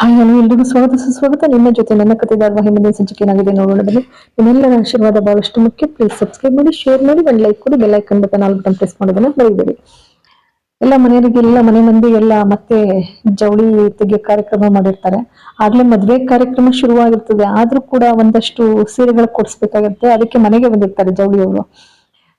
Hi hello ಎಲ್ರಿಗೂ ಸ್ವಾಗತ, ಸುಸ್ವಾಗತ. ನಿಮ್ಮ ಜೊತೆ ನನ್ನ ಕಥೆದಾರ ಮುಂದಿನ ಸಂಚಿಕೆ ಏನಾಗಿದೆ ನೋಡೋಣ ಬನ್ನಿ ನಿಮ್ಮೆಲ್ಲರ ಆಶೀರ್ವಾದ ಬಹಳಷ್ಟು ಮುಖ್ಯ. ಪ್ಲೀಸ್ ಸಬ್ಸ್ಕ್ರೈಬ್ ಮಾಡಿ ಶೇರ್ ಮಾಡಿ, ಒಂದು ಲೈಕ್ ಕೊಡಿ bell icon button all button press ಮಾಡೋದನ್ನ ಮರಿಬೇಡಿ. ಎಲ್ಲ ಮನೆಯವರಿಗೆಲ್ಲ ಮನೆ ಮಂದಿಗೆಲ್ಲ ಮತ್ತೆ ಜವಳಿ ತೆಗೆ ಕಾರ್ಯಕ್ರಮ ಮಾಡಿರ್ತಾರೆ. ಆಗ್ಲೇ ಮದ್ವೆ ಕಾರ್ಯಕ್ರಮ ಶುರುವಾಗಿರ್ತದೆ. ಆದ್ರೂ ಕೂಡ ಒಂದಷ್ಟು ಸೀರೆಗಳು ಕೊಡಿಸ್ಬೇಕಾಗತ್ತೆ. ಅದಕ್ಕೆ ಮನೆಗೆ ಬಂದಿರ್ತಾರೆ ಜವಳಿಯವರು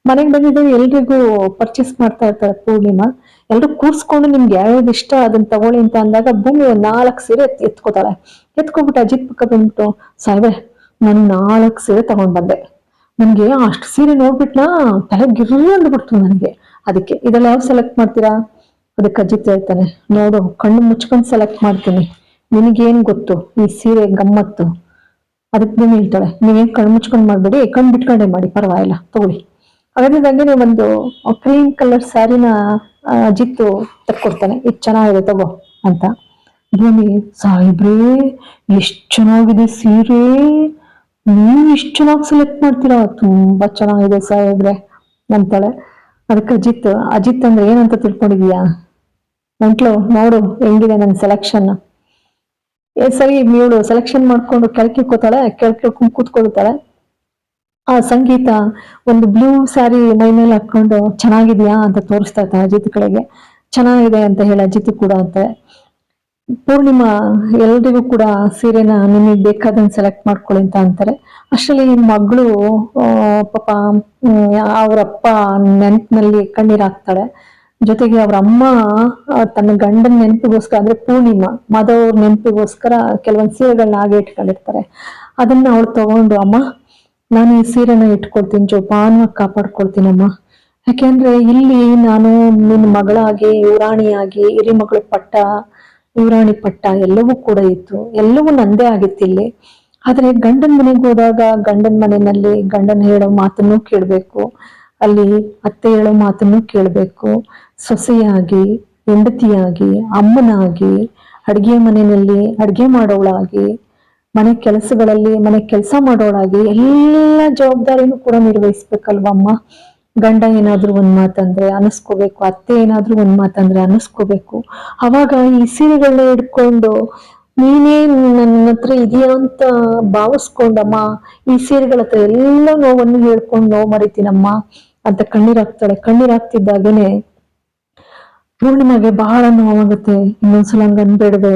ಮನೆಗೆ ಬಂದಿದ್ದು ಎಲ್ರಿಗೂ ಪರ್ಚೇಸ್ ಮಾಡ್ತಾ ಇರ್ತಾರೆ ಪೂರ್ಣಿಮಾ. ಎಲ್ರು ಕೂರ್ಸ್ಕೊಂಡು ನಿಮ್ಗೆ ಯಾವ್ಯಾವ್ದು ಇಷ್ಟ ಅದನ್ನ ತಗೊಳ್ಳಿ ಅಂತ ಅಂದಾಗ ಭೂಮಿ ಒಂದ್ ನಾಲ್ಕು ಸೀರೆ ಎತ್- ಎತ್ಕೋತಾಳೆ ಎತ್ಕೊಬಿಟ್ಟು ಅಜಿತ್ ಪಕ್ಕ ಬಂದ್ಬಿಟ್ಟು ಸಾಯ್ಬೆ ನಾನು ನಾಲ್ಕು ಸೀರೆ ತಗೊಂಡ್ ಬಂದೆ. ನನ್ಗೆ ಅಷ್ಟು ಸೀರೆ ನೋಡ್ಬಿಟ್ನಾ? ತಲೆ ಗಿರ್ರು ಅಂದ್ಬಿಡ್ತು ನನಗೆ. ಅದಕ್ಕೆ ಇದೆಲ್ಲ ಯಾವ ಸೆಲೆಕ್ಟ್ ಮಾಡ್ತೀರಾ? ಅದಕ್ಕೆ ಅಜಿತ್ ಹೇಳ್ತಾನೆ, ನೋಡು, ಕಣ್ಣು ಮುಚ್ಕೊಂಡ್ ಸೆಲೆಕ್ಟ್ ಮಾಡ್ತೀನಿ. ನಿನಗೇನ್ ಗೊತ್ತು? ಈ ಸೀರೆ ಗಮ್ಮತ್ತು. ಅದಕ್ಕೆ ನೀನು ಹೇಳ್ತಾಳೆ, ನೀವೇನ್ ಕಣ್ಣು ಮುಚ್ಕೊಂಡ್ ಮಾಡಬೇಡಿ, ಕಣ್ಣು ಬಿಟ್ಕೊಂಡೆ ಮಾಡಿ, ಪರವಾಗಿಲ್ಲ, ತಗೊಳ್ಳಿ. ಹಾಗಾದ್ರೆ ಒಂದು ಕ್ರೀಮ್ ಕಲರ್ ಸ್ಯಾರಿನ ಜಿತ್ತು ತಕ್ಕೊಡ್ತಾನೆ. ಇದು ಚೆನ್ನಾಗಿದೆ ತಗೋ ಅಂತ. ಭೂಮಿ ಸಾಹೇಬ್ರೇ, ಎಷ್ಟು ಚೆನ್ನಾಗಿದೆ ಸೀರೆ. ನೀವು ಇಷ್ಟು ಚೆನ್ನಾಗಿ ಸೆಲೆಕ್ಟ್ ಮಾಡ್ತೀರಾ? ತುಂಬಾ ಚೆನ್ನಾಗಿದೆ ಸಾಹೇಬ್ರೆ ಅಂತಾಳೆ. ಅದಕ್ಕೆ ಅಜಿತ್ ಅಜಿತ್ ಅಂದ್ರೆ ಏನಂತ ತಿಳ್ಕೊಂಡಿದೀಯಾ ನಂಟ್ಲು ನೋಡು, ಹೆಂಗಿದೆ ನನ್ನ ಸೆಲೆಕ್ಷನ್ ಏ ಸರಿ ಇವಳು ಸೆಲೆಕ್ಷನ್ ಮಾಡ್ಕೊಂಡು ಕೆಳಕಿ ಕೂತಾಳೆ ಕೆಳಗೆ ಕೂತ್ಕೊಳ್ತಾಳೆ. ಆ ಸಂಗೀತ ಒಂದು ಬ್ಲೂ ಸ್ಯಾರಿ ಮೈ ಮೇಲೆ ಹಾಕೊಂಡು ಚೆನ್ನಾಗಿದ್ಯಾ ಅಂತ ತೋರಿಸ್ತಾ ಇತ್ತು ಅಜಿತ್ ಕಡೆಗೆ. ಚೆನ್ನಾಗಿದೆ ಅಂತ ಹೇಳಿ ಅಜಿತ್ ಕೂಡ ಅಂತಾರೆ ಪೂರ್ಣಿಮಾ ಎಲ್ರಿಗೂ ಕೂಡ ಸೀರೆನ ನಿಮಗೆ ಬೇಕಾದನ್ ಸೆಲೆಕ್ಟ್ ಮಾಡ್ಕೊಳ್ಳಿ ಅಂತ ಅಂತಾರೆ. ಅಷ್ಟರಲ್ಲಿ ಮಗಳು ಪಾಪ ಅವರಪ್ಪ ನೆನಪಿನಲ್ಲಿ ಕಣ್ಣೀರಾಗ್ತಾಳೆ ಜೊತೆಗೆ ಅವ್ರ ಅಮ್ಮ ತನ್ನ ಗಂಡನ ನೆನಪಿಗೋಸ್ಕರ ಅಂದ್ರೆ ಪೂರ್ಣಿಮಾ ಮಾಧವ್ ಅವ್ರ ನೆನಪಿಗೋಸ್ಕರ ಕೆಲವೊಂದು ಸೀರೆಗಳನ್ನ ಹಾಗೆ ಇಟ್ಕೊಂಡಿರ್ತಾರೆ. ಅದನ್ನ ಅವಳು ತಗೊಂಡು ಅಮ್ಮ ನಾನು ಈ ಸೀರೆನ ಇಟ್ಕೊಳ್ತೀನಿ ಜೋಪಾನವಾಗಿ ಕಾಪಾಡ್ಕೊಳ್ತೀನಮ್ಮ ಯಾಕೆಂದ್ರೆ ಇಲ್ಲಿ ನಾನು ನಿನ್ನ ಮಗಳಾಗಿ, ಯುವರಾಣಿಯಾಗಿ ಹಿರಿ ಮಗಳ ಪಟ್ಟ, ಯುವರಾಣಿ ಪಟ್ಟ ಎಲ್ಲವೂ ಕೂಡ ಇತ್ತು. ಎಲ್ಲವೂ ನಂದೇ ಆಗಿತ್ತು ಇಲ್ಲಿ. ಆದ್ರೆ ಗಂಡನ ಮನೆಗೆ ಹೋದಾಗ ಗಂಡನ ಮನೆಯಲ್ಲಿ ಗಂಡನ ಹೇಳೋ ಮಾತನ್ನು ಕೇಳಬೇಕು, ಅಲ್ಲಿ ಅತ್ತೆ ಹೇಳೋ ಮಾತನ್ನು ಕೇಳಬೇಕು. ಸೊಸೆಯಾಗಿ, ಹೆಂಡತಿಯಾಗಿ, ಅಮ್ಮನಾಗಿ, ಅಡಿಗೆ ಮನೆಯಲ್ಲಿ ಅಡುಗೆ ಮಾಡೋಳಾಗಿ ಮನೆ ಕೆಲಸಗಳಲ್ಲಿ, ಮನೆ ಕೆಲಸ ಮಾಡೋಳಾಗಿ ಎಲ್ಲ ಜವಾಬ್ದಾರಿನೂ ಕೂಡ ನಿರ್ವಹಿಸ್ಬೇಕಲ್ವಮ್ಮ? ಗಂಡ ಏನಾದ್ರೂ ಒಂದ್ ಮಾತಂದ್ರೆ ಅನಿಸ್ಕೋಬೇಕು, ಅತ್ತೆ ಏನಾದ್ರೂ ಒಂದ್ ಮಾತಂದ್ರೆ ಅನಿಸ್ಕೋಬೇಕು. ಅವಾಗ ಈ ಸೀರೆಗಳನ್ನ ಹಿಡ್ಕೊಂಡು, ನೀನೇ ನನ್ನ ಹತ್ರ ಇದೆಯಾ ಅಂತ ಭಾವಿಸ್ಕೊಂಡಮ್ಮ, ಈ ಸೀರೆಗಳ ಹತ್ರ ಎಲ್ಲ ನೋವನ್ನು ಹೇಳ್ಕೊಂಡು ನೋವು ಮರಿತೀನಮ್ಮ ಅಂತ ಕಣ್ಣೀರಾಗ್ತಾಳೆ. ಕಣ್ಣೀರಾಗ್ತಿದ್ದಾಗೇನೆ ಪೂರ್ಣಿಮಾಗೆ ಬಹಳ ನೋವಾಗುತ್ತೆ. ಇನ್ನೊಂದ್ಸಲ ಹಂಗ ಅನ್ಬೇಡ್ವೆ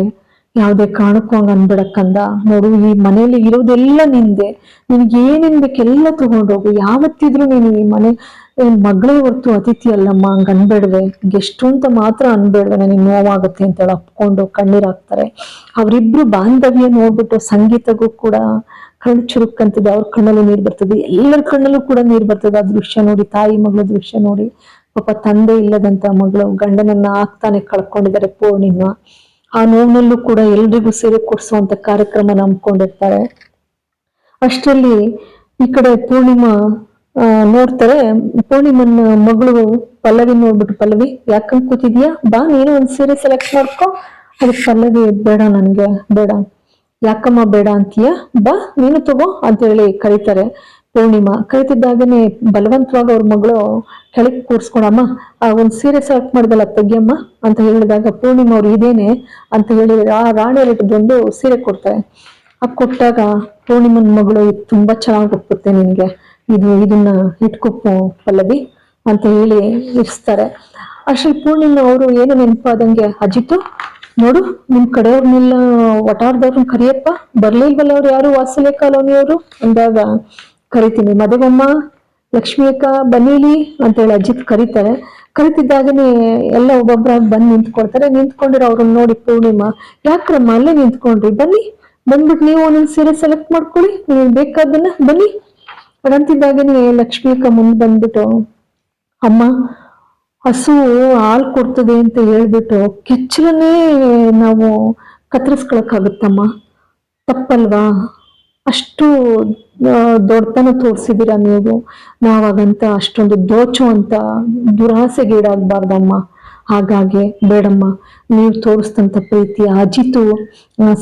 ಯಾವ್ದೇ ಕಾರಣಕ್ಕೂ ಹಂಗ ಅನ್ಬಿಡಕ್ಕಂದ. ನೋಡು, ಈ ಮನೇಲಿ ಇರೋದೆಲ್ಲ ನಿಂದೆ. ನಿನ್ಗೆ ಏನೇನ್ ಬೇಕೆಲ್ಲ ತಗೊಂಡೋಗು ಯಾವತ್ತಿದ್ರು ನೀನು ಈ ಮನೆ ಮಗಳೇ ಹೊರ್ತು ಅತಿಥಿ ಅಲ್ಲಮ್ಮ, ಹಂಗ ಅನ್ಬೇಡ್ವೆ. ಗೆಷ್ಟು ಅಂತ ಮಾತ್ರ ಅನ್ಬೇಡ್ವೆ. ನನಗೆ ನೋವಾಗುತ್ತೆ ಅಂತ ಹೇಳಿ ಅಪ್ಕೊಂಡು ಕಣ್ಣೀರಾಗ್ತಾರೆ ಅವರಿಬ್ರು ಬಾಂಧವ್ಯ ನೋಡ್ಬಿಟ್ಟು ಸಂಗೀತಗೂ ಕೂಡ ಕಣ್ಣು ಚುರುಕಂತಿದೆ. ಅವ್ರ ಕಣ್ಣಲ್ಲೂ ನೀರ್ ಬರ್ತದೆ. ಎಲ್ಲರ ಕಣ್ಣಲ್ಲೂ ಕೂಡ ನೀರ್ ಬರ್ತದೆ. ಆ ದೃಶ್ಯ ನೋಡಿ, ತಾಯಿ ಮಗಳ ದೃಶ್ಯ ನೋಡಿ. ಪಾಪ ತಂದೆ ಇಲ್ಲದಂತ ಮಗಳು ಗಂಡನನ್ನ ಆಗ್ತಾನೆ ಕಳ್ಕೊಂಡಿದ್ದಾರೆ ಪೂರ್ಣಿಮಾ. ಆ ನೋವಿನಲ್ಲೂ ಕೂಡ ಎಲ್ರಿಗೂ ಸೀರೆ ಕೊಡಿಸುವಂತ ಕಾರ್ಯಕ್ರಮ ನಂಬ್ಕೊಂಡಿರ್ತಾರೆ. ಅಷ್ಟರಲ್ಲಿ ಈ ಕಡೆ ಪೂರ್ಣಿಮಾ ನೋಡ್ತಾರೆ ಪೂರ್ಣಿಮನ ಮಗಳು ಪಲ್ಲವಿ ನೋಡ್ಬಿಟ್ಟು, ಪಲ್ಲವಿ ಯಾಕಂದ್ ಕೂತಿದ್ಯಾ? ಬಾ, ನೀನು ಒಂದ್ ಸೀರೆ ಸೆಲೆಕ್ಟ್ ಮಾಡ್ಕೊ. ಅದಕ್ಕೆ ಪಲ್ಲವಿ, ಬೇಡ ನನ್ಗೆ, ಬೇಡ. ಯಾಕಮ್ಮ, ಬೇಡ ಅಂತೀಯ? ಬಾ, ನೀನು ತಗೋ ಅಂತ ಹೇಳಿ ಕರೀತಾರೆ. ಪೂರ್ಣಿಮಾ ಕರಿತಿದ್ದಾಗನೇ ಬಲವಂತವಾಗಿ ಅವ್ರ ಮಗಳು ಕೆಳಗೆ ಕೂರಿಸ್ಕೊಳಮ್ಮ ಆ ಒಂದು ಸೀರೆ ಸೆಲೆಕ್ಟ್ ಮಾಡಿದಲ್ಲ ತೆಗಿಯಮ್ಮ ಅಂತ ಹೇಳಿದಾಗ ಪೂರ್ಣಿಮಾ ಅವ್ರು ಇದೇನೆ ಅಂತ ಹೇಳಿ ಆ ರಾಣಿಯಲ್ಲಿ ಬಂದು ಸೀರೆ ಕೊಡ್ತಾರೆ. ಆ ಕೊಟ್ಟಾಗ ಪೂರ್ಣಿಮನ್ ಮಗಳು ತುಂಬಾ ಚೆನ್ನಾಗಿ ಒಪ್ಪುತ್ತೆ ನಿನ್ಗೆ. ಇದು, ಇದನ್ನ ಇಟ್ಕೊಪ್ಪು ಪಲ್ಲವಿ ಅಂತ ಹೇಳಿ ಇರಿಸ್ತಾರೆ. ಅಷ್ಟೇ ಪೂರ್ಣಿಮಾ ಅವರು ಏನು ನೆನಪಾದಂಗೆ, ಅಜಿತು, ನೋಡು, ನಿಮ್ ಕಡೆಯವ್ರನ್ನೆಲ್ಲ ಒಟಾರ್ದವ್ರನ್ನ ಕರಿಯಪ್ಪ. ಬರ್ಲಿಲ್ವಲ್ಲ ಅವ್ರು ಯಾರು ವಾಸಲೆ ಕಾಲೋನಿಯವರು? ಅಂದಾಗ ಕರಿತೀನಿ. ಮದುವಮ್ಮ ಲಕ್ಷ್ಮೀಕ ಅಂತ ಹೇಳಿ ಅಜಿತ್ ಕರೀತಾರೆ. ಕರಿತಿದ್ದಾಗನೇ ಎಲ್ಲ ಒಬ್ಬೊಬ್ಬರಾಗಿ ಬಂದು ನಿಂತ್ಕೊಳ್ತಾರೆ. ನಿಂತ್ಕೊಂಡಿರೋ ಅವ್ರನ್ನ ನೋಡಿ ಪೂರ್ಣಿಮಾ, ಯಾಕ್ರಮ್ಮ ಅಲ್ಲೇ ನಿಂತ್ಕೊಂಡ್ರಿ? ಬನ್ನಿ. ಬಂದ್ಬಿಟ್ಟು ನೀವು ಒಂದೊಂದು ಸೀರೆ ಸೆಲೆಕ್ಟ್ ಮಾಡ್ಕೊಳ್ಳಿ. ನೀವು ಬೇಕಾದನ್ನ ಬನ್ನಿ. ಅಡಂತಿದ್ದಾಗನೇ ಲಕ್ಷ್ಮೀಕ ಮುಂದೆ ಬಂದ್ಬಿಟ್ಟು, ಅಮ್ಮ, ಹಸು ಹಾಲು ಕೊಡ್ತದೆ ಅಂತ ಹೇಳ್ಬಿಟ್ಟು ಕೆಚ್ಚಲನ್ನೇ ನಾವು ಕತ್ತರಿಸ್ಕೊಳಕ್ಕಾಗುತ್ತಮ್ಮ. ತಪ್ಪಲ್ವಾ? ಅಷ್ಟು ದೊಡ್ಡತನ ತೋರಿಸಿದ್ದೀರಾ ನೀವು? ನಾವಾಗಂತ ಅಷ್ಟೊಂದು ದೋಚುವಂತ ದುರಾಸೆಗೀಡಾಗಬಾರ್ದಮ್ಮ ಹಾಗಾಗಿ ಬೇಡಮ್ಮ, ನೀವು ತೋರಿಸಿದಂಥ ಪ್ರೀತಿ, ಅಜಿತು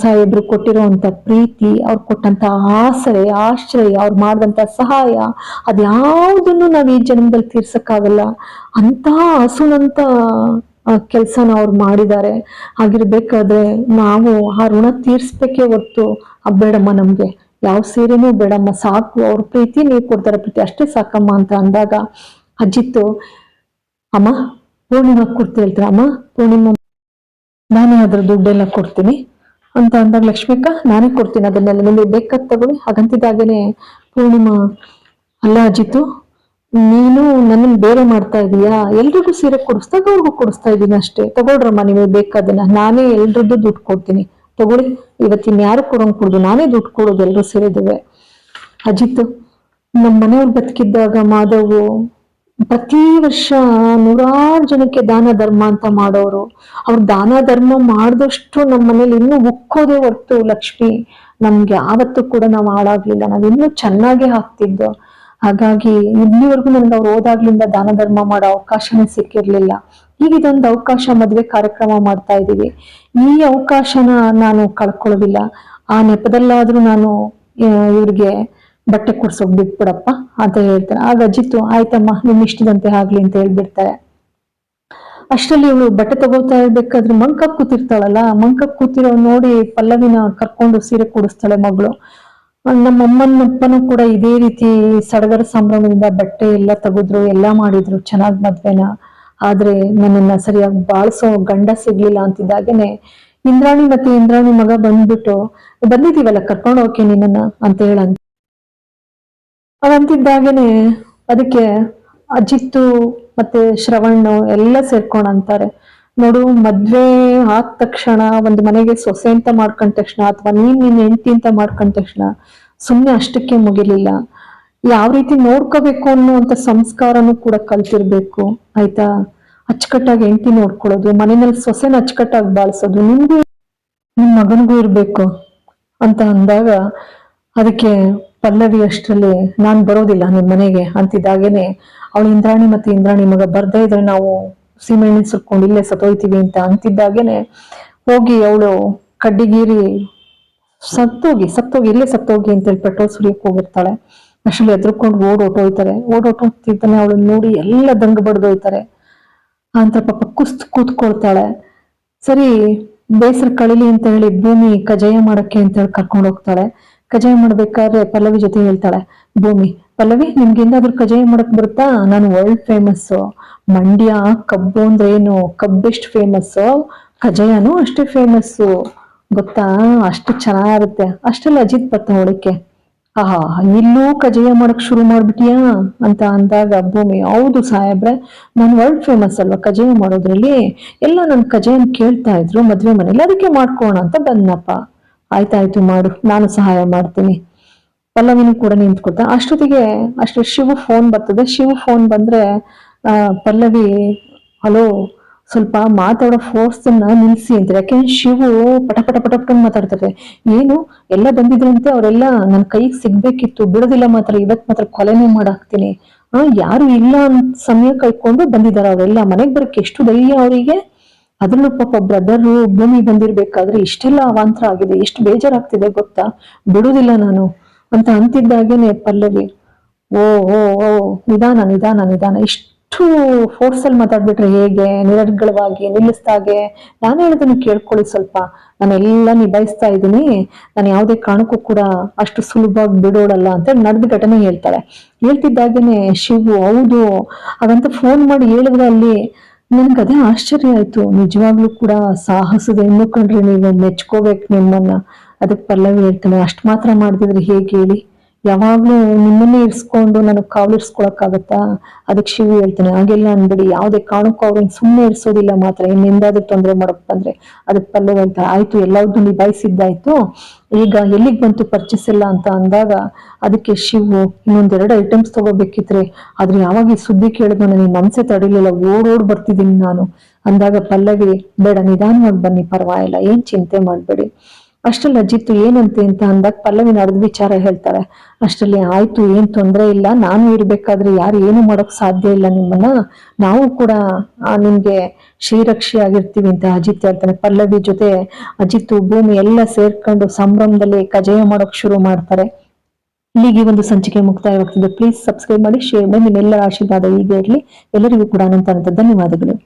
ಸಾಹೇಬ್ರು ಕೊಟ್ಟಿರೋಂಥ ಪ್ರೀತಿ, ಅವ್ರು ಕೊಟ್ಟಂಥ ಆಸರೆ, ಆಶ್ರಯ, ಅವ್ರು ಮಾಡಿದಂಥ ಸಹಾಯ ಅದ್ಯಾವುದನ್ನು ನಾವು ಈ ಜನ್ಮದಲ್ಲಿ ತೀರ್ಸಕ್ಕಾಗಲ್ಲ. ಅಂತ ಹಸುನಂತ ಕೆಲಸನ ಅವ್ರು ಮಾಡಿದ್ದಾರೆ. ಆಗಿರ್ಬೇಕಾದ್ರೆ ನಾವು ಆ ಋಣ ತೀರ್ಸ್ಬೇಕೇ ಹೊರ್ತು ಬೇಡಮ್ಮ ನಮ್ಗೆ. ಯಾವ ಸೀರೆನೂ ಬೇಡಮ್ಮ, ಸಾಕು, ಅವ್ರ ಪ್ರೀತಿ ನೀವು ಕೊಡ್ತಾರೆ, ಪ್ರೀತಿ ಅಷ್ಟೇ ಸಾಕಮ್ಮ ಅಂತ ಅಂದಾಗ ಅಜ್ಜಿತ್ತು ಅಮ್ಮ, ಪೂರ್ಣಿಮಾ ಕೊಡ್ತಿ ಹೇಳ್ತಾರೆ, ಅಮ್ಮ? ಪೂರ್ಣಿಮಾ, ನಾನೇ ಅದ್ರ ದುಡ್ಡೆಲ್ಲ ಕೊಡ್ತೀನಿ. ಅಂತ ಅಂದಾಗ ಲಕ್ಷ್ಮಿಕ ನಾನೇ ಕೊಡ್ತೀನಿ ಅದನ್ನೆಲ್ಲ, ನಿಮಗೆ ಬೇಕಾದ ತಗೊಳ್ಳಿ. ಹಾಗಂತಿದ್ದಾಗೇನೆ ಪೂರ್ಣಿಮಾ, ಅಲ್ಲ ಅಜ್ಜಿತ್ತು ನೀನು ನನ್ನನ್ನು ಬೇರೆ ಮಾಡ್ತಾ ಇದೀಯಾ? ಎಲ್ರಿಗೂ ಸೀರೆ ಕೊಡಿಸ್ದಾಗ ಅವ್ರಿಗೂ ಕೊಡಿಸ್ತಾ ಇದ್ದೀನಿ ಅಷ್ಟೇ. ತಗೊಳ್ರಮ್ಮ, ನಿಮಗೆ ಬೇಕಾದನ್ನ. ನಾನೇ ಎಲ್ರದ್ದು ದುಡ್ಡು ಕೊಡ್ತೀನಿ. ತಗೊಳ್ಳಿ. ಇವತ್ತಿನ ಯಾರು ಕೊಡೋಂಗ್ ಕೊಡುದು? ನಾನೇ ದುಡ್ಡು ಕೊಡೋದು ಎಲ್ಲರೂ ಸೇರಿದ್ದೇವೆ ಅಜಿತ್ ನಮ್ಮ ಮನೆಯವ್ರು ಬದುಕಿದ್ದಾಗ ಮಾಧವ್ ಪ್ರತಿ ವರ್ಷ ನೂರಾರು ಜನಕ್ಕೆ ದಾನ ಧರ್ಮ ಅಂತ ಮಾಡೋರು. ಅವ್ರು ದಾನ ಧರ್ಮ ಮಾಡಿದಷ್ಟು ನಮ್ಮ ಮನೇಲಿ ಇನ್ನೂ ಉಕ್ಕೋದೇ ಹೊರ್ತು ಲಕ್ಷ್ಮಿ. ನಮ್ಗೆ ಯಾವತ್ತೂ ಕೂಡ ನಾವು ಹಾಳಾಗ್ಲಿಲ್ಲ. ನಾವಿನ್ನೂ ಚೆನ್ನಾಗೇ ಹಾಕ್ತಿದ್ದೋ. ಹಾಗಾಗಿ ಇಲ್ಲಿವರೆಗೂ ನನ್ಗೆ ಅವ್ರು ಹೋದಾಗ್ಲಿಂದ ದಾನ ಧರ್ಮ ಮಾಡೋ ಅವಕಾಶನೇ ಸಿಕ್ಕಿರ್ಲಿಲ್ಲ. ಈಗ ಇದೊಂದು ಅವಕಾಶ ಮದ್ವೆ ಕಾರ್ಯಕ್ರಮ ಮಾಡ್ತಾ ಇದೀವಿ ಈ ಅವಕಾಶನ ನಾನು ಕಳ್ಕೊಳ್ಳೋದಿಲ್ಲ. ಆ ನೆಪದಲ್ಲಾದ್ರೂ ನಾನು ಇವ್ರಿಗೆ ಬಟ್ಟೆ ಕೊಡ್ಸೋಕ್ ಬಿಟ್ಬಿಡಪ್ಪ ಅಂತ ಹೇಳ್ತಾರೆ. ಆಗ ಅಜಿತ್ತು, ಆಯ್ತಮ್ಮ, ನಿಮ್ ಇಷ್ಟದಂತೆ ಆಗ್ಲಿ ಅಂತ ಹೇಳ್ಬಿಡ್ತಾರೆ. ಅಷ್ಟರಲ್ಲಿ ಇವಳು ಬಟ್ಟೆ ತಗೋತಾ ಇರ್ಬೇಕಾದ್ರೆ ಮಂಕ ಕೂತಿರ್ತಾಳಲ್ಲ ಮಂಕ ಕೂತಿರೋ ನೋಡಿ ಪಲ್ಲವಿನ ಕರ್ಕೊಂಡು ಸೀರೆ ಕೊಡಿಸ್ತಾಳೆ ಮಗಳು. ನಮ್ಮ ಅಮ್ಮನಪ್ಪನೂ ಕೂಡ ಇದೇ ರೀತಿ ಸಡಗರ ಸಂಭ್ರಮದಿಂದ ಬಟ್ಟೆ ಎಲ್ಲ ತೆಗೆದ್ರು, ಎಲ್ಲ ಮಾಡಿದ್ರು ಚೆನ್ನಾಗ್ ಮದ್ವೆನ. ಆದ್ರೆ ನನ್ನನ್ನ ಸರಿಯಾಗಿ ಬಾಳ್ಸೋ ಗಂಡ ಸಿಗ್ಲಿಲ್ಲ ಅಂತಿದ್ದಾಗೇನೆ ಇಂದ್ರಾಣಿ ಮತ್ತೆ ಇಂದ್ರಾಣಿ ಮಗ ಬಂದ್ಬಿಟ್ಟು ಬಂದಿದೀವಲ್ಲ ಕರ್ಕೊಂಡು ಹೋಗಿ ನಿನ್ನನ್ನ ಅಂತ ಹೇಳಂತ. ಅದಂತಿದ್ದಾಗೇನೆ ಅದಕ್ಕೆ ಅಜಿತ್ತು ಮತ್ತೆ ಶ್ರವಣ್ ಎಲ್ಲ ಸೇರ್ಕೊಂಡ್ ಅಂತಾರೆ. ನೋಡು, ಮದ್ವೆ ಆದ ತಕ್ಷಣ ಒಂದು ಮನೆಗೆ ಸೊಸೆ ಅಂತ ಮಾಡ್ಕೊಂಡ ತಕ್ಷಣ ಅಥವಾ ನೀನ್ ನಿನ್ನ ಹೆಂಡತಿ ಅಂತ ಮಾಡ್ಕೊಂಡ ತಕ್ಷಣ ಸುಮ್ಮನೆ ಅಷ್ಟಕ್ಕೆ ಮುಗಿಲಿಲ್ಲ. ಯಾವ ರೀತಿ ನೋಡ್ಕೋಬೇಕು ಅನ್ನುವಂತ ಸಂಸ್ಕಾರನೂ ಕೂಡ ಕಲ್ತಿರ್ಬೇಕು, ಆಯ್ತಾ? ಅಚ್ಚುಕಟ್ಟಾಗಿ ಹೆಂಡತಿ ನೋಡ್ಕೊಳ್ಳೋದು, ಮನೆಯಲ್ಲಿ ಸೊಸೆನ ಅಚ್ಚುಕಟ್ಟಾಗಿ ಬಾಳ್ಸೋದು, ನಿಮ್ಗೂ ನಿಮ್ಮ ಮಗನಿಗೂ ಇರಬೇಕು ಅಂತ ಅಂದಾಗ ಅದಕ್ಕೆ ಪಲ್ಲವಿ ಅಷ್ಟರಲ್ಲಿ ನಾನು ಬರೋದಿಲ್ಲ ನಿಮ್ಮ ಮನೆಗೆ ಅಂತಿದ್ದಾಗೇನೆ, ಅವಳು ಇಂದ್ರಾಣಿ ಮತ್ತೆ ಇಂದ್ರಾಣಿ ಮಗ ಬರ್ದೇ ಇದ್ರೆ ನಾವು ಸೀಮೆಣ್ಣೆ ಸುಟ್ಕೊಂಡು ಇಲ್ಲೇ ಸತ್ತೋಯ್ತೀವಿ ಅಂತ ಅಂತಿದ್ದಾಗೇನೆ ಹೋಗಿ ಅವಳು ಕಡ್ಡಿಗೀರಿ, ಸತ್ತೋಗಿ ಸತ್ತೋಗಿ, ಇಲ್ಲೇ ಸತ್ತೋಗಿ ಅಂತೇಳಿ ಪೆಟ್ರೋಲ್ ಸುರಿಯಕ್ಕೆ ಹೋಗಿರ್ತಾಳೆ. ಅಷ್ಟರಲ್ಲಿ ಎದ್ರುಕೊಂಡು ಓಡ್ ಹೊಟ್ಟೋಯ್ತಾರೆ ಓಡ್ ಹೊಟ್ಟೋಗ್ತಿದ್ದಾನೆ ಅವಳನ್ನ ನೋಡಿ ಎಲ್ಲ ದಂಗ ಬಡ್ದೋಯ್ತಾರೆ. ಅಂತ ಪಾಪ ಕುಸ್ತ್ ಕೂತ್ಕೊಳ್ತಾಳೆ. ಸರಿ, ಬೇಸರ ಕಳಿಲಿ ಅಂತ ಹೇಳಿ ಭೂಮಿ ಕಜಾಯ ಮಾಡಕ್ಕೆ ಅಂತ ಹೇಳಿ ಕರ್ಕೊಂಡು ಹೋಗ್ತಾಳೆ. ಕಜಾಯ ಮಾಡ್ಬೇಕಾದ್ರೆ ಪಲ್ಲವಿ ಜೊತೆ ಹೇಳ್ತಾಳೆ, ಭೂಮಿ ಪಲ್ಲವಿ ನಿಮ್ಗೆ ಅದ್ರ ಕಜಾಯ ಮಾಡಕ್ ಬರುತ್ತಾ? ನಾನು ವರ್ಲ್ಡ್ ಫೇಮಸ್ ಮಂಡ್ಯ, ಕಬ್ಬು ಅಂದ್ರೆ ಏನು? ಕಬ್ಬೆಷ್ಟು ಫೇಮಸ್ ಕಜಾಯನು ಅಷ್ಟೇ ಫೇಮಸ್ ಗೊತ್ತಾ? ಅಷ್ಟು ಚೆನ್ನಾಗಿರುತ್ತೆ. ಅಷ್ಟೆಲ್ಲ ಅಜಿತ್ ಬರ್ತಾ ಹೊಳಕ್ಕೆ ಆಹಾ, ಇಲ್ಲೂ ಕಜಾಯ ಮಾಡಕ್ ಶುರು ಮಾಡ್ಬಿಟ್ಟಿಯಾ ಅಂತ ಅಂದಾಗ, ಭೂಮಿ, ಹೌದು ಸಾಹೇಬ್ರೆ, ನಾನು ವರ್ಲ್ಡ್ ಫೇಮಸ್ ಅಲ್ವಾ ಕಜಾಯ ಮಾಡೋದ್ರಲ್ಲಿ? ಎಲ್ಲ ನನ್ ಕಜಾಯನ್ ಕೇಳ್ತಾ ಇದ್ರು ಮದ್ವೆ ಮನೇಲಿ ಅದಕ್ಕೆ ಮಾಡ್ಕೋಣ ಅಂತ ಬಂದನಪ್ಪ. ಆಯ್ತಾಯ್ತು ಮಾಡು, ನಾನು ಸಹಾಯ ಮಾಡ್ತೀನಿ. ಪಲ್ಲವಿನೂ ಕೂಡ ನಿಂತ್ಕೊತ ಅಷ್ಟೊತ್ತಿಗೆ ಅಷ್ಟು ಶಿವು ಫೋನ್ ಬರ್ತದೆ. ಶಿವ ಫೋನ್ ಬಂದ್ರೆ ಪಲ್ಲವಿ, ಹಲೋ, ಸ್ವಲ್ಪ ಮಾತಾಡೋ ಫೋರ್ಸ್ ನಿಲ್ಸಿ ಅಂತಾರೆ. ಯಾಕೆಂದ್ರೆ ಶಿವು ಪಟ ಪಟ ಪಟ ಪಟ ಮಾತಾಡ್ತಾರೆ. ಏನು? ಎಲ್ಲ ಬಂದಿದ್ರಂತೆ, ಅವರೆಲ್ಲ ನನ್ನ ಕೈಗೆ ಸಿಗ್ಬೇಕಿತ್ತು, ಬಿಡೋದಿಲ್ಲ ಮಾತ್ರ, ಇವತ್ ಮಾತ್ರ ಕೊಲೆನೇ ಮಾಡಾಕ್ತೀನಿ ಆ, ಯಾರು ಇಲ್ಲ ಅಂತ ಸಮಯ ಕಳ್ಕೊಂಡು ಬಂದಿದ್ದಾರೆ ಅವರೆಲ್ಲ. ಮನೆಗ್ ಬರಕ್ಕೆ ಎಷ್ಟು ಧೈರ್ಯ ಅವರಿಗೆ. ಅದ್ರಲ್ಲೂ ಪಾಪ ಬ್ರದರ್ ಭೂಮಿ ಬಂದಿರ್ಬೇಕಾದ್ರೆ ಇಷ್ಟೆಲ್ಲ ಅವಾಂತರ ಆಗಿದೆ. ಎಷ್ಟು ಬೇಜಾರಾಗ್ತಿದೆ ಗೊತ್ತಾ? ಬಿಡುದಿಲ್ಲ ನಾನು. ಅಂತ ಅಂತಿದ್ದಾಗೇನೆ, ಪಲ್ಲವಿ. ಓ ಓ ಓ, ನಿಧಾನ ನಿಧಾನ ನಿಧಾನ. ಇಷ್ಟು ಫೋರ್ಸ್ ಅಲ್ಲಿ ಮಾತಾಡ್ಬಿಟ್ರೆ ಹೇಗೆ? ನಿರರ್ಗಳವಾಗಿ, ನಿಲ್ಲಿಸ್ದಾಗೆ. ನಾನು ಹೇಳೋದನ್ನು ಕೇಳ್ಕೊಳ್ಳಿ ಸ್ವಲ್ಪ. ನಾನೆಲ್ಲ ನಿಭಾಯಿಸ್ತಾ ಇದ್ದೀನಿ. ನಾನು ಯಾವುದೇ ಕಾರಣಕ್ಕೂ ಕೂಡ ಅಷ್ಟು ಸುಲಭವಾಗಿ ಬಿಡೋಡಲ್ಲ ಅಂತ ನಡೆದ ಘಟನೆ ಹೇಳ್ತಾಳೆ. ಹೇಳ್ತಿದ್ದಾಗೇನೆ ಶಿವು, ಹೌದು. ಹಾಗಂತ ಫೋನ್ ಮಾಡಿ ಹೇಳಿದ್ರೆ ಅಲ್ಲಿ ನನ್ಗೆ ಅದೇ ಆಶ್ಚರ್ಯ ಆಯ್ತು. ನಿಜವಾಗ್ಲೂ ಕೂಡ ಸಾಹಸದ ಹೆಣ್ಣು ಕಂಡ್ರೆ ನೀವು ಮೆಚ್ಕೋಬೇಕು ನಿಮ್ಮನ್ನ. ಅದಕ್ಕೆ ಪಲ್ಲವಿ ಹೇಳ್ತಾನೆ, ಅಷ್ಟ್ ಮಾತ್ರ ಮಾಡಿದ್ರೆ ಹೇಗೆ ಹೇಳಿ? ಯಾವಾಗ್ಲೂ ನಿಮ್ಮನ್ನೇ ಇರ್ಸ್ಕೊಂಡು ನನಗ್ ಕಾವಲು ಇರ್ಸ್ಕೊಳಕ್ಕಾಗತ್ತಾ? ಅದಕ್ಕೆ ಶಿವು ಹೇಳ್ತಾನೆ, ಹಾಗೆಲ್ಲ ಅನ್ಬೇಡಿ, ಯಾವುದೇ ಕಾರಣಕ್ಕೂ ಅವ್ರನ್ನ ಸುಮ್ಮನೆ ಇರ್ಸೋದಿಲ್ಲ ಮಾತ್ರ. ಇನ್ನೆಂದಾದ್ರೂ ತೊಂದರೆ ಮಾಡಕ್ ಬಂದ್ರೆ ಅದಕ್ಕೆ ಪಲ್ಲೆ ಹೇಳ್ತಾರೆ, ಆಯ್ತು ಎಲ್ಲಾವ್ದು ನಿಭಾಯಿಸಿದ್ದಾಯ್ತು. ಈಗ ಎಲ್ಲಿಗೆ ಬಂತು ಪರ್ಚೇಸ್ ಎಲ್ಲ? ಅಂತ ಅಂದಾಗ ಅದಕ್ಕೆ ಶಿವು ಇನ್ನೊಂದೆರಡು ಐಟಮ್ಸ್ ತಗೋಬೇಕಿದ್ರೆ, ಆದ್ರೆ ಯಾವಾಗ ಈ ಸುದ್ದಿ ಕೇಳಿದ್ನೋ ನನಗೆ ಮನ್ಸೆ ತಡಿಲಿಲ್ಲ ಓಡೋಡ್ ಬರ್ತಿದ್ದೀನಿ ನಾನು. ಅಂದಾಗ ಪಲ್ಲವಿ, ಬೇಡ, ನಿಧಾನವಾಗಿ ಬನ್ನಿ, ಪರವಾಗಿಲ್ಲ, ಏನ್ ಚಿಂತೆ ಮಾಡ್ಬೇಡಿ. ಅಷ್ಟರಲ್ಲಿ ಅಜಿತ್ತು ಏನಂತೆ ಅಂತ ಅಂದಾಗ ಪಲ್ಲವಿ ನಡೆದ ವಿಚಾರ ಹೇಳ್ತಾರೆ. ಅಷ್ಟರಲ್ಲಿ ಆಯ್ತು, ಏನ್ ತೊಂದರೆ ಇಲ್ಲ, ನಾನು ಇರ್ಬೇಕಾದ್ರೆ ಯಾರು ಏನು ಮಾಡೋಕ್ ಸಾಧ್ಯ ಇಲ್ಲ ನಿಮ್ಮನ್ನ. ನಾವು ಕೂಡ ನಿಮ್ಗೆ ಶ್ರೀರಕ್ಷಿ ಆಗಿರ್ತೀವಿ ಅಂತ ಅಜಿತ್ ಹೇಳ್ತಾನೆ. ಪಲ್ಲವಿ ಜೊತೆ ಅಜಿತ್ತು ಭೂಮಿ ಎಲ್ಲ ಸೇರ್ಕೊಂಡು ಸಂಭ್ರಮದಲ್ಲಿ ಕಜಯ ಮಾಡೋಕ್ ಶುರು ಮಾಡ್ತಾರೆ. ಇಲ್ಲಿಗೆ ಒಂದು ಸಂಚಿಕೆ ಮುಕ್ತಾಯವಾಗ್ತದೆ. ಪ್ಲೀಸ್ ಸಬ್ಸ್ಕ್ರೈಬ್ ಮಾಡಿ ಶೇರ್ ಮಾಡಿ, ನಿಮ್ಮೆಲ್ಲರ ಆಶೀರ್ವಾದ ಹೀಗೆ ಇರಲಿ. ಎಲ್ಲರಿಗೂ ಕೂಡ ಅನಂತ ಧನ್ಯವಾದಗಳು.